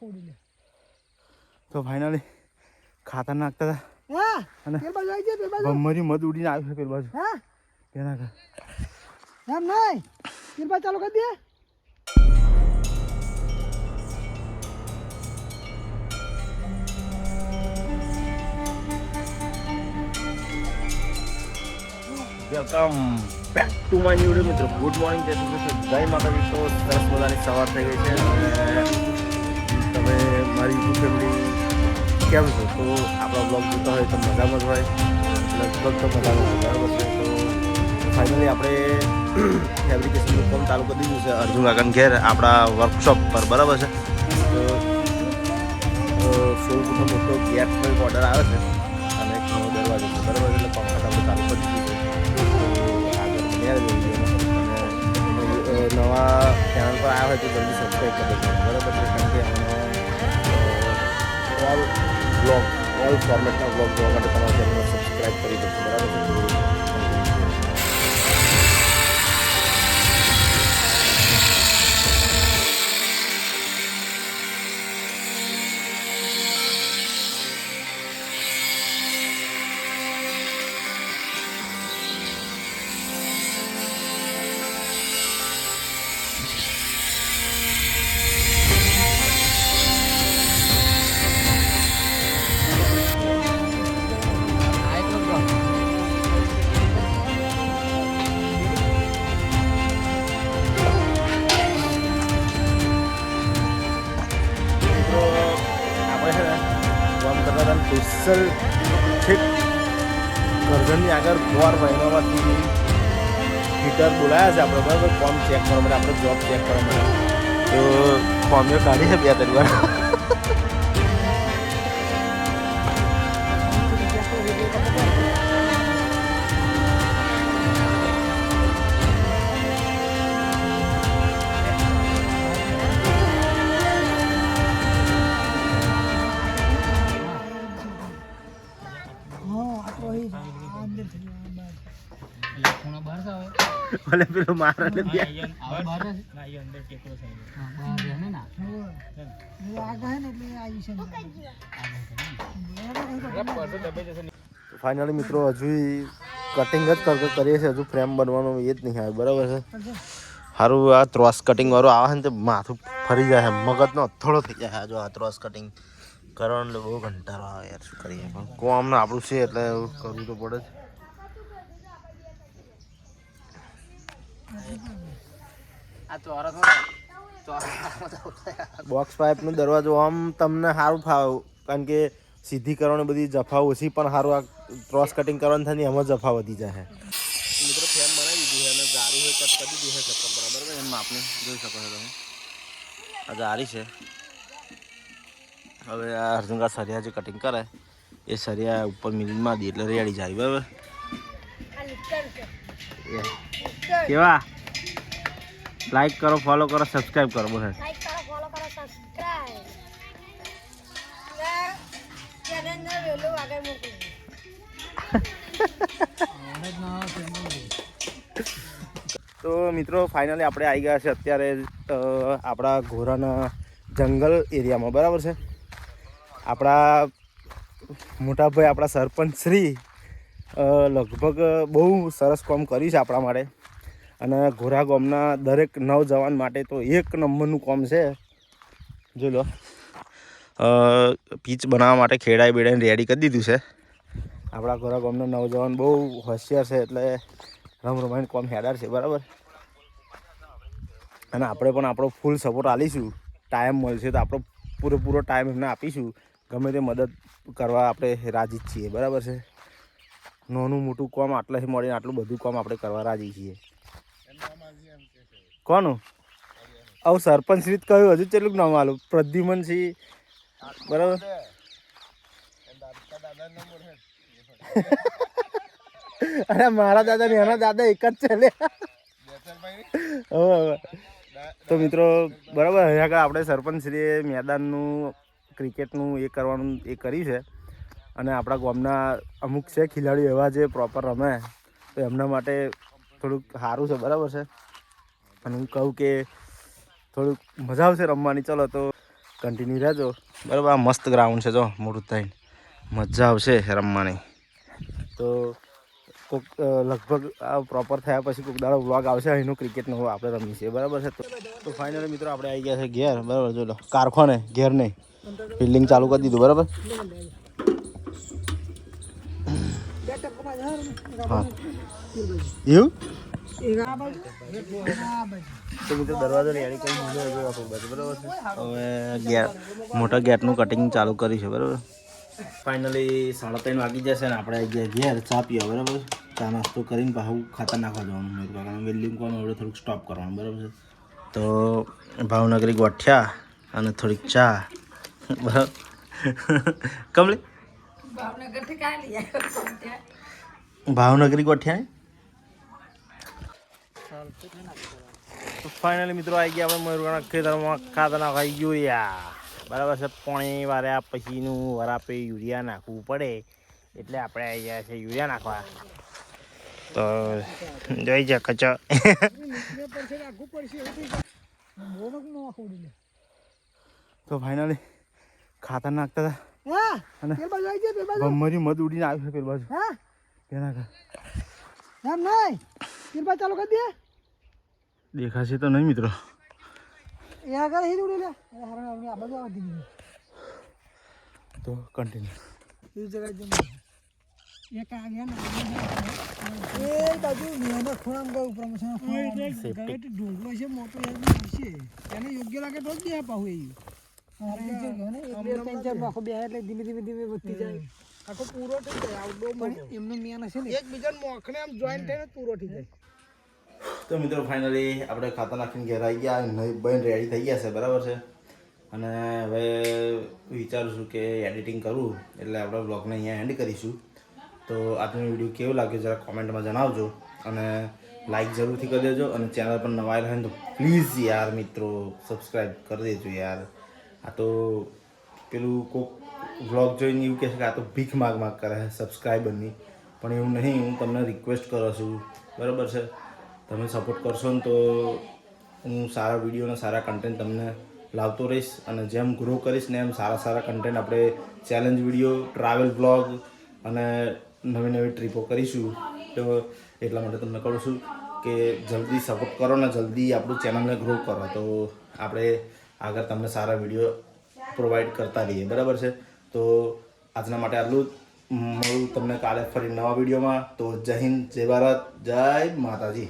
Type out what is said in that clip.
ખોડી લે. તો ફાઇનલી ખાતર નાખતા હતા. હા અને ભમરી મધ ઉડીને આવ્યું છે પેલી બાજુ. હા. તેના ઘર એમ નહીં. બાજુ ચાલુ કરી દે. Welcome back to my new મિત્રો ગુડ મોર્નિંગ જય માતાજી તો સરસ મજાની સવાર થઈ ગઈ છે ફેમિલી કેમ છો? તો આપણો બ્લોગ જોતા હોય તો મજામાં જ હોય. લગભગ તો મજામાં બરાબર છે. તો ફાઇનલી આપણે ફેબ્રિકેશનનું કામ ચાલુ કરી દીધું છે અર્જુન કાકાને ઘેર આપણા વર્કશોપ પર. બરાબર છે? તો અ, સોળ મોટો ગેટનો એક ઓર્ડર આવે છે? અને એક નવો દરવાજો છે. બરાબર એટલે પંખા આપણે ચાલુ કરી દીધું છે. નવા ચેનલ પર આવ્યા હોય તો જલ્દી સબસ્ક્રાઈબ કરી દેજો. બરાબર છે? કારણ કે બ્લોગ ઓલ ફોર્મેટના બ્લોગ જોવા માટે તમારા ચેનલને સબસ્ક્રાઈબ કરી દેજો બરાબર હતા સ્પેશિયલ છેક કરજણની આગળ બોર મહિનામાંથી હીટર બોલાયા છે આપણે. બરાબર ફોર્મ ચેક કરવા માટે, આપણે જોબ ચેક કરવા માટે. તો ફોર્મ કાઢી છે બે ત્રણ બહાર. છે? ભલે પેલો મારે ને બે હવે બહાર જ? હા, બહાર રહે ને ના? હોવે. આગળ ને એટલે આવી છે ને. ફાઇનલી મિત્રો હજુ કટિંગ જ કરતો કરીએ છીએ હજુ ફ્રેમ બનવાનું એ જ નહીં આવે બરાબર છે સારું આ ત્રોસ કટિંગ વાળું આવે ને તો માથું ફરી જાય મગજનો અથડો થઈ જાય હજુ જો આ ત્રોસ કટિંગ કરવાનું બહુ કંટાળો આવે યાર શું કરીએ પણ કોમ ને આપણું છે એટલે એવું કરવું તો પડે જ આ ચોરસમાં ચોરસમાં તો થાય. બોક્સ પાઇપનો દરવાજો આમ તમને સારું ફાવ કારણ કે સીધી કરવાની બધી જફા ઓછી પણ સારું આ ક્રોસ કટિંગ કરવાની થાય ને એમાં જફા વધી જાય. મિત્રો ફેન બનાવી દીધી છે અને જારી હોય કટ કરી દીધી છે કપડા બરાબર એમ આપણે જોઈ શકો છો તમે. આ જારી છે. હવે આ અર્જુનકા સરિયા જે કટિંગ કરે એ સરિયા ઉપર મિલમાં દે એટલે રેડી જાય બરાબર. કેવા? લાઈક કરો ફોલો કરો સબસ્ક્રાઈબ કરો બસ. લાઈક કરો ફોલો કરો સબસ્ક્રાઇબ ચેનલને વેલું આગળ મોકલો હવે જ ના આવે તો મિત્રો ફાઇનલી આપણે આવી ગયા છે અત્યારે આપણા ઘોરાના જંગલ એરિયામાં. બરાબર છે? આપણા મોટાભાઈ આપણા સરપંચ શ્રી લગભગ બહુ સરસ કામ કર્યું છે આપણા માટે. અને ઘોરા ગામના દરેક નવજવાન માટે તો એક નંબરનું કામ છે. જોઈ લો. પીચ બનાવવા માટે ખેડાઈ બેડાઈને રેડી કરી દીધું છે. આપણા ઘોરા ગામના નવજવાન બહુ હોશિયાર છે એટલે રમ રમાઈને કોમ હેડાર છે, બરાબર? અને આપણે પણ આપણો ફૂલ સપોર્ટ આપીશું. ટાઈમ મળશે તો આપણો પૂરેપૂરો ટાઈમ એમને આપીશું. ગમે તે મદદ કરવા આપણે રાજી જ છીએ, બરાબર છે? નાનું મોટું કામ આટલાથી મળીને આટલું બધું કામ આપણે કરવા રાજી છીએ. કોનું? આવું સરપંચ જ કહ્યું, હજુ કેટલું નામ આલું? પ્રદ્યુમનસિંહ. બરાબર? અરે મારા દાદા ને એના દાદા એક જ છે લે. તો મિત્રો, બરાબર હવે આગળ આપણે સરપંચશ્રીએ મેદાનનું, ક્રિકેટનું એ કરવાનું, એ કર્યું છે. અને આપણા ગામના અમુક છે ખેલાડીઓ એવા જે પ્રોપર રમે, તો એમના માટે થોડુંક સારું છે, બરાબર છે? અને હું કહું કે થોડુંક મજા આવશે રમવાની. ચલો તો કન્ટિન્યુ રહેજો. બરાબર, આ મસ્ત ગ્રાઉન્ડ છે જો મોટું થઈને મજા આવશે રમવાની. તો કોક લગભગ આ પ્રોપર થયા પછી કોઈક દાડો વ્લોગ આવશે, અહીંનું ક્રિકેટનો આપણે રમીએ છીએ, બરાબર છે? તો ફાઇનલી મિત્રો આપણે આવી ગયા છે ઘેર, બરાબર જો લો. કારખાને ઘેર નહીં ફિલ્ડિંગ ચાલુ કરી દીધું, બરાબર? એવું તો મિત્રો દરવાજો રેડી કરી દીધો બરાબર મોટા ગેટનું કટિંગ ચાલુ કરી છે, બરાબર? ફાઇનલી સાડા ત્રણ વાગી જશે ને આપણે ગયા ઘેર, ચા પીવા, બરાબર? ચા નાસ્તો કરીને પાછું ખાતર નાખવા જવાનું મેં કારણ વેલ્ડિંગ કોણ હવે થોડુંક સ્ટોપ કરવાનું, બરાબર છે? તો ભાવનગરી ગોઠિયા અને થોડીક ચા, બરાબર? કમલી? ભાવનગરી ગોઠિયા તો ફાઇનલી મિત્રો આવી ગયા આપણે મયુરગઢ ખેતરમાં ખાતર નાખવા યુરિયા બરાબર છે પોણી વાર્યા પછીનું વરાપે યુરિયા નાખવું પડે. એટલે આપણે આવી ગયા છે યુરિયા નાખવા. તો જોઈ જા કચો. તો ફાઇનલી ખાતર નાખતા હતા. હા અને પેલ બાજુ આવી જાય પેલ બાજુ. ભમરી મધ ઉડીને આવ્યું છે પેલી બાજુ. હા. તેના ઘર એમ નહીં. પેલ બાજુ ચાલુ કરી દે. દેખાશે તો નહીં મિત્રો. એ આગળ હી ઉડી લે. હારે આ બાજુ આવતી દીધી તો કન્ટિન્યુ એ જગ્યાએ જમ એક આ ને એ બાજુ મેનો ખૂણામ ગયો ઉપર મસાનો Safety. ગયો ઢોલવો છે મોટો છે. એને યોગ્ય લાગે તો જ દે પાહુ એ. એટલે ધીમે ધીમે ધીમે વધતી જાય. આખો પૂરો થઈ જાય આઉટડોર પણ એમનો મેન હશે ને. એકબીજા મોખને આમ જોઈન્ટ થઈને પૂરો થઈ જાય. તો મિત્રો ફાઇનલી આપણે ખાતા નાખીને ઘેર આવી ગયા. નહીં બહેન રેડી થઈ ગયા છે બરાબર છે? અને હવે વિચારું છું કે એડિટિંગ કરું એટલે આપણે બ્લોગને અહીંયા એન્ડ કરીશું. તો આજનો વીડિયો કેવો લાગ્યો જરા કોમેન્ટમાં જણાવજો. અને લાઈક જરૂરથી કરી દેજો. અને ચેનલ પર નવા આવ્યા હોય તો પ્લીઝ યાર મિત્રો સબસ્ક્રાઈબ કરી દેજો યાર. આ તો પેલું કોક વ્લોગ જોઈને એવું કહે છે કે આ તો ભીખ માગ માગ કરે છે સબસ્ક્રાઈબરની પણ એવું નહીં, હું તમને રિક્વેસ્ટ કરું છું. બરાબર છે? તમે સપોર્ટ કરશો ને તો હું સારા વીડિયો અને સારા કન્ટેન્ટ તમને લાવતો રહીશ અને જેમ ગ્રો કરીશ ને એમ સારા સારા કન્ટેન્ટ આપણે ચેલેન્જ વીડિયો ટ્રાવેલ બ્લોગ અને નવી નવી ટ્રીપો કરીશું. તો એટલા માટે તમને કહું છું કે જલ્દી સપોર્ટ કરો ને જલ્દી આપણું ચેનલને ગ્રો કરો. તો આપણે આગળ તમને સારા વીડિયો પ્રોવાઈડ કરતા રહીએ. બરાબર છે? તો આજના માટે આટલું મળું તમને કાલે ફરી નવા વિડીયોમાં તો જય હિન્દ, જય ભારત, જય માતાજી.